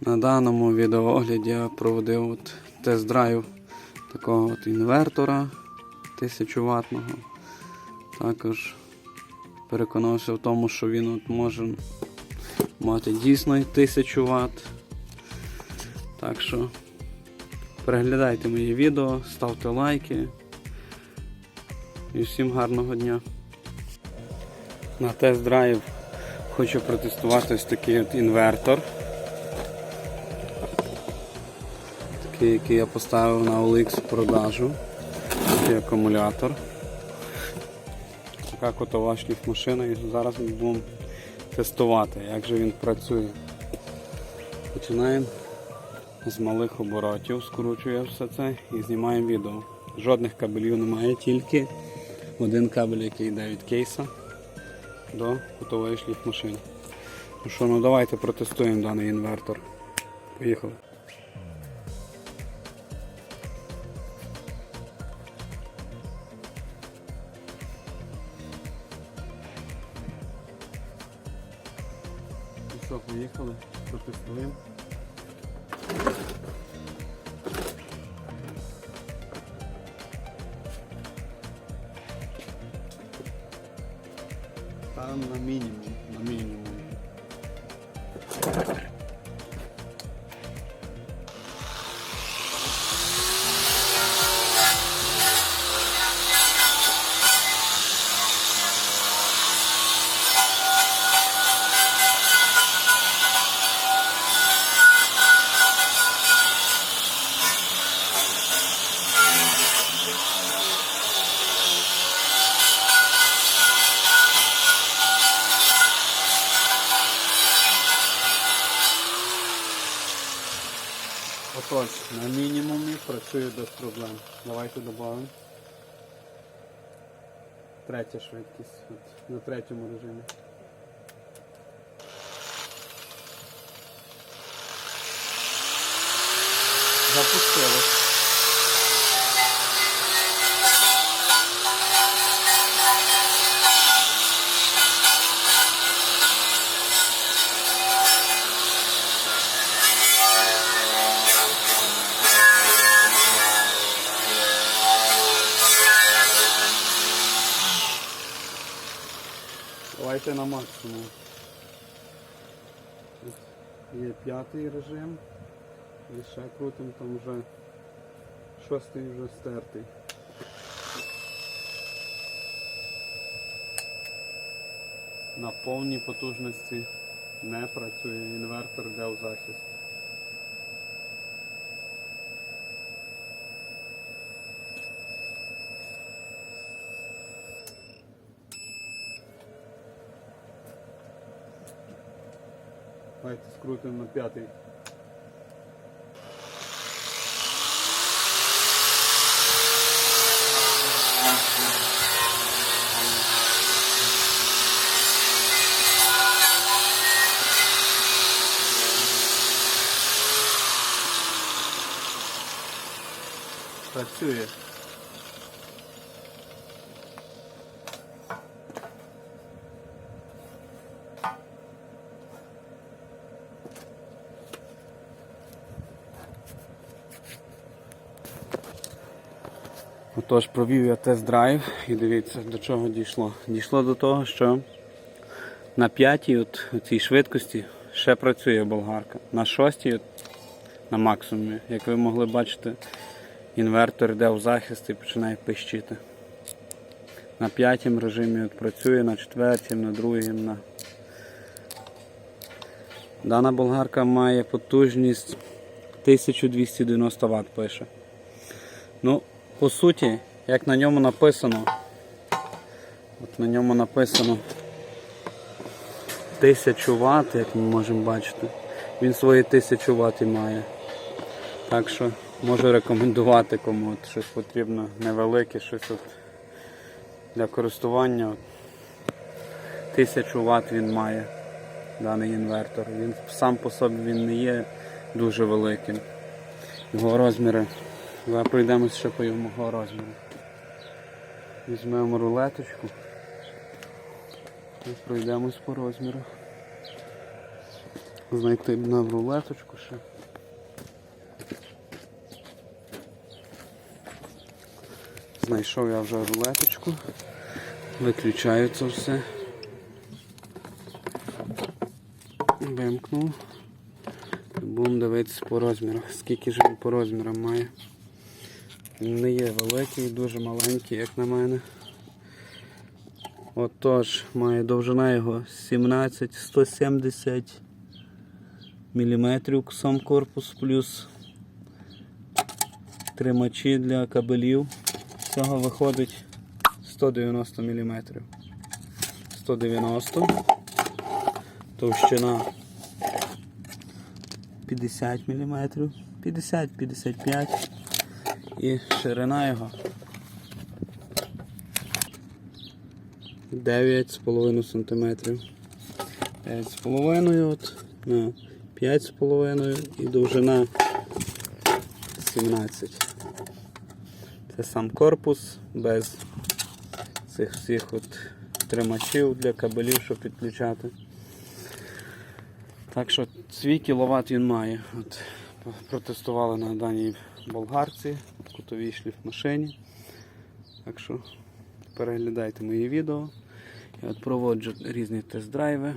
На даному відеоогляді я проводив от тест-драйв такого от інвертора 1000 ватного. Також переконався в тому, що він от може мати дійсно 1000 Вт. Так що переглядайте мої відео, ставте лайки. І всім гарного дня. На тест-драйв хочу протестувати ось такий от інвертор. Який я поставив на OLX в продажу. Такий акумулятор. Така котова шліфмашина і зараз ми будемо тестувати, як же він працює. Починаємо з малих оборотів, скручує все це і знімаємо відео. Жодних кабелів немає, тільки один кабель, який йде від кейса до кутової шліфмашини. Ну що, ну давайте протестуємо даний інвертор. Поїхали. Що, поїхали, протестуємо. Там на мінімум, на мінімум. Отож, на мінімумі працює без проблем. Давайте додамо. Третя швидкість. От, на третьому режимі. Запустилось. Давайте на максимум. Є п'ятий режим. І ще крутим, там вже шостий вже стертий. На повній потужності не працює інвертор для захисту. захист. Давайте скрутимо на п'ятий. Працює. Отож, провів я тест-драйв і дивіться, до чого дійшло. Дійшло до того, що на п'ятій от, цій швидкості ще працює болгарка. На шостій от, на максимумі, як ви могли бачити, інвертор йде в захист і починає пищити. На п'ятім режимі от працює, на четвертім, на другім. На... Дана болгарка має потужність 1290 Вт пише. Ну, по суті, як на ньому написано, от на ньому написано 1000 Вт, як ми можемо бачити. Він свої 1000 Вт має. Так що можу рекомендувати кому от щось потрібно невелике, щось от для користування. 1000 Вт він має даний інвертор. Він сам по собі він не є дуже великим. Його розміри Зараз пройдемося ще по його розміру. Візьмемо рулеточку і пройдемось по розміру. знайти б на рулеточку ще. Знайшов я вже рулеточку. Виключаю це все. Вимкнув. Будемо дивитися по розмірах. Скільки ж він по розмірам має. Не є великий, дуже маленький, як на мене. Отож, має довжина його 17 170 мм сам корпус плюс тримачі для кабелів. Всього виходить 190 мм. 190 товщина 50 мм, 50-55 і ширина його 9,5 см. 5,5 от на 5,5 і довжина 17. Це сам корпус без цих всіх от тримачів для кабелів, щоб підключати. Так що свій кіловат він має. От, протестували на даній болгарці, кутовій шліфмашині. Так що переглядайте мої відео. Я проводжу різні тест-драйви.